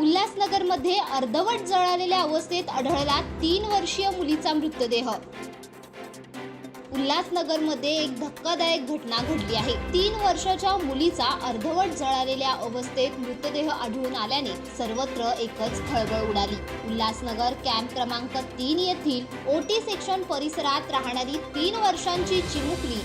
उल्हासनगरमध्ये अर्धवट जळालेल्या अवस्थेत आढळला तीन वर्षीय मुलीचा मृतदेह. उल्हासनगरमध्ये एक धक्कादायक घटना घडली आहे. तीन वर्षाच्या मुलीचा अर्धवट जळालेल्या अवस्थेत मृतदेह आढळून आल्याने सर्वत्र एकच खळबळ उडाली. उल्हासनगर कॅम्प क्रमांक तीन येथील ओटी सेक्शन परिसरात राहणारी तीन वर्षांची चिमुकली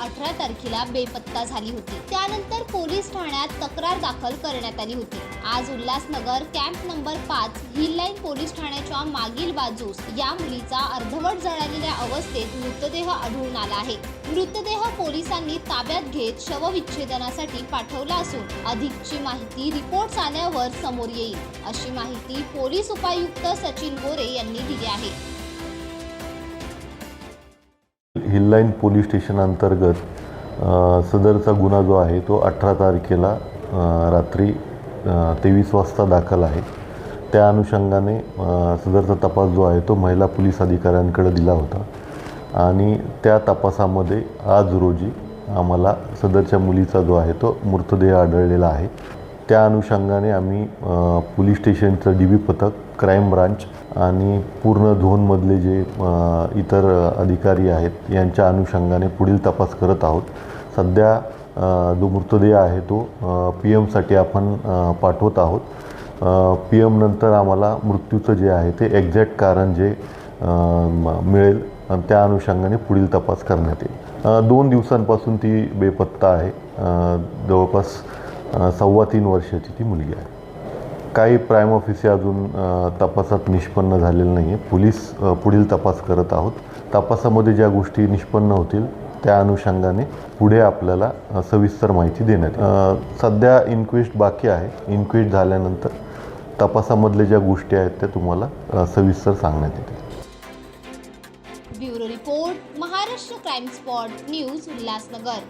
अठरा तारखेला बेपत्ता झाली होती. त्यानंतर पोलीस ठाण्यात तक्रार दाखल करण्यात आली होती. आज उल्हासनगर कॅम्प नंबर पाच हिल लाईन पोलीस ठाण्याच्या मागील बाजूस या मुलीचा अर्धवट जळालेल्या अवस्थेत मृतदेह आढळून आला आहे. मृतदेह पोलिसांनी ताब्यात घेत शवविच्छेदनासाठी पाठवला असून अधिकची माहिती रिपोर्ट आल्यावर समोर येईल अशी माहिती पोलीस उपायुक्त सचिन गोरे यांनी दिली आहे. हिललाईन पोलीस स्टेशन अंतर्गत सदरचा गुन्हा जो आहे तो अठरा तारखेला रात्री तेवीस वाजता दाखल आहे. त्या अनुषंगाने सदरचा तपास जो आहे तो महिला पोलीस अधिकाऱ्यांकडे दिला होता. आणि त्या तपासामध्ये आज रोजी आम्हाला सदरच्या मुलीचा जो आहे तो मृतदेह आढळलेला आहे. त्या अनुषंगाने आम्ही पोलीस स्टेशनचं डी बी पथक क्राईम ब्रांच आणि पूर्ण झोनमधले जे इतर अधिकारी आहेत यांच्या अनुषंगाने पुढील तपास करत आहोत. सध्या जो मृतदेह आहे तो पी एमसाठी आपण पाठवत आहोत. पी एम नंतर आम्हाला मृत्यूचं जे आहे ते एक्झॅक्ट कारण जे म- मिळेल आणि त्या अनुषंगाने पुढील तपास करण्यात येईल. दोन दिवसांपासून ती बेपत्ता आहे. जवळपास सव्वा तीन वर्षाची ती मुलगी आहे. काही प्राईम ऑफिसे अजून तपासात निष्पन्न झालेलं नाही आहे पोलीस पुढील तपास करत आहोत. तपासामध्ये ज्या गोष्टी निष्पन्न होतील त्या अनुषंगाने पुढे आपल्याला सविस्तर माहिती देण्यात सध्या इन्क्वेस्ट बाकी आहे. इन्क्वेस्ट झाल्यानंतर तपासामधल्या ज्या गोष्टी आहेत त्या तुम्हाला सविस्तर सांगण्यात येतील. Bureau report Maharashtra crime spot news Ulhasnagar.